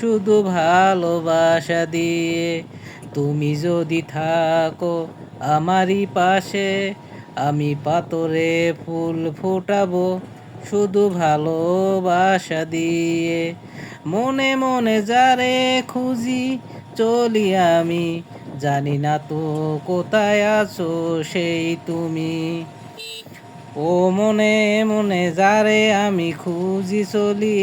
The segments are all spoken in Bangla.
শুধু ভালোবাসা দিয়ে। তুমি যদি থাকো আমারই পাশে, আমি পাতরে ফুল ফোটাবো শুধু ভালোবাসা দিয়ে। মনে মনে যারে খুঁজি চলি আমি, জানি না তো কোথায় আছো সেই তুমি। ও মনে মনে যারে আমি খুঁজি চলি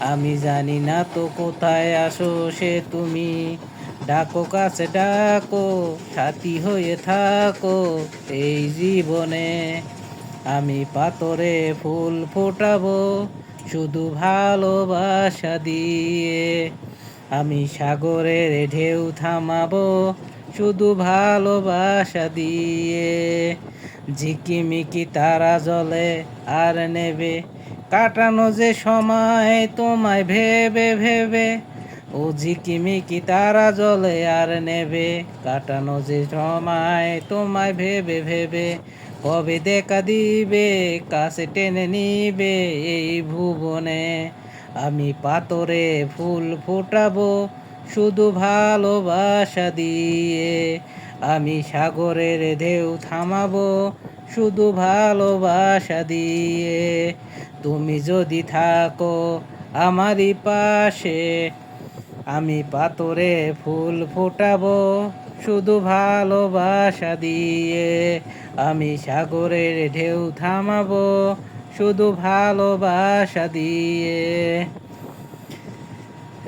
আমি জানি না তো কোথায় আসো সে তুমি। ডাকো, কাছে ডাকো, সাথী হয়ে থাকো এই জীবনে। আমি পাতরে ফুল ফোটাবো শুধু ভালোবাসা দিয়ে। আমি সাগরের ঢেউ থামাবো শুধু ভালোবাসা দিয়ে। ঝিকিমিকি তারা জলে আর নেবে কাটানো যে সময়, তোমায় ভেবে ভেবে, ও ঝিকিমিকি তারা জলে আর নেবে। কাটানো যে সময়, তোমায় ভেবে ভেবে, কবে দেখা দিবে, কাছে টেনে নিবে এই ভুবনে। আমি পাতরে ফুল ফোটাবো, শুধু ভালোবাসা দিয়ে। আমি সাগরের ঢেউ থামাবো শুধু ভালোবাসা দিয়ে। তুমি যদি থাকো আমারই পাশে, আমি পাতরে ফুল ফোটাবো শুধু ভালোবাসা দিয়ে। আমি সাগরের ঢেউ থামাবো শুধু ভালোবাসা দিয়ে।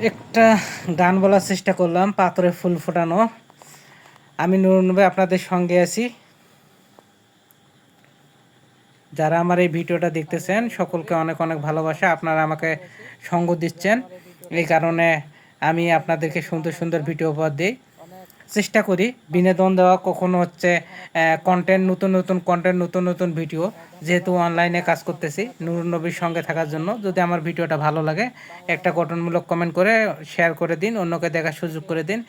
একটা গান বলার চেষ্টা করলাম, পাথরে ফুল ফোটানো। আমি নুরনবে আপনাদের সঙ্গে আছি। যারা আমার এই ভিডিওটা দেখতেছেন, সকলকে অনেক অনেক ভালোবাসা। আপনারা আমাকে সঙ্গ দিচ্ছেন। এই কারণে আমি আপনাদেরকে সুন্দর সুন্দর ভিডিও উপহার দিই। চেষ্টা করি বিনোদন দেওয়া, কখনো হচ্ছে কন্টেন্ট নতুন নতুন কন্টেন্ট নতুন নতুন ভিডিও যেহেতু অনলাইনে কাজ করতেছি নুরুন নবীর সঙ্গে থাকার জন্য। যদি আমার ভিডিওটা ভালো লাগে, একটা গঠনমূলক কমেন্ট করে শেয়ার করে দিন, অন্যকে দেখার সুযোগ করে দিন,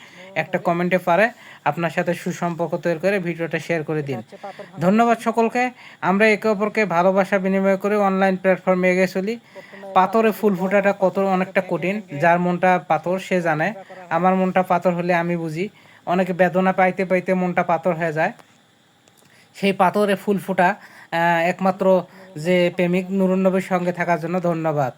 একটা কমেন্টে পারে, আপনার সাথে সুসম্পর্ক তৈরি করে ভিডিওটা শেয়ার করে দিন। ধন্যবাদ সকলকে, আমরা একে অপরকে ভালোবাসা বিনিময় করে অনলাইন প্ল্যাটফর্মে এগিয়ে চলি। পাথরে ফুল ফোটাটা কত অনেকটা কঠিন, যার মনটা পাথর সে জানে। আমার মনটা পাথর হলে আমি বুঝি। অনেকে বেদনা পাইতে পাইতে মনটা পাথর হয়ে যায়। সেই পাথরে ফুল ফোটা একমাত্র যে প্রেমিক নুরুন্নবীর সঙ্গে থাকার জন্য ধন্যবাদ।